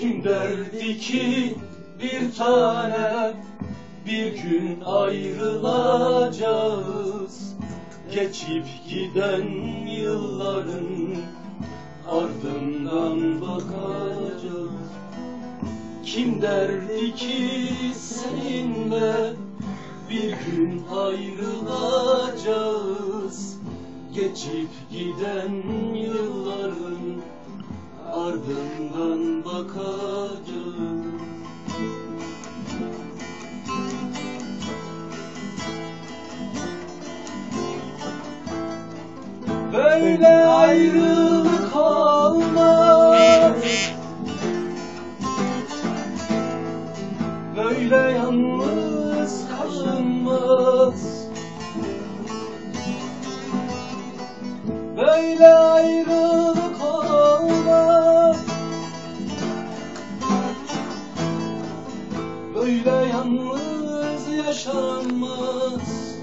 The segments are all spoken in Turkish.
Kim derdi ki bir tane bir gün ayrılacağız. Geçip giden yılların ardından bakacağız. Kim derdi ki seninle bir gün ayrılacağız? Geçip giden yılların ardından Böyle ayrılık olmaz Böyle yalnız kalınmaz. Böyle ayrılık yaşanmaz.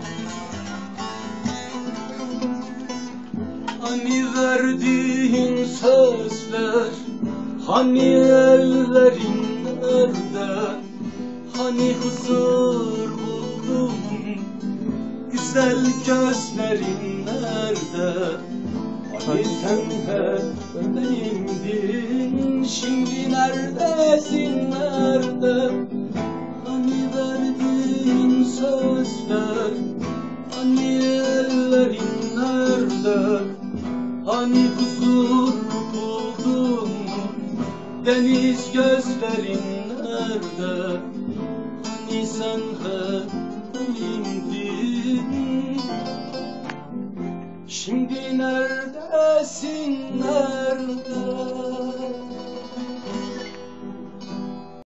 Hani verdiğin sözler Hani ellerin nerede Hani huzur buldum Güzel gözlerin nerede? Hani sen hep benimdin Şimdi neredesin? nerede Hani ellerin nerede Hani huzur buldun Deniz gözlerin nerede Hani sen hep Şimdi neredesin? Nerede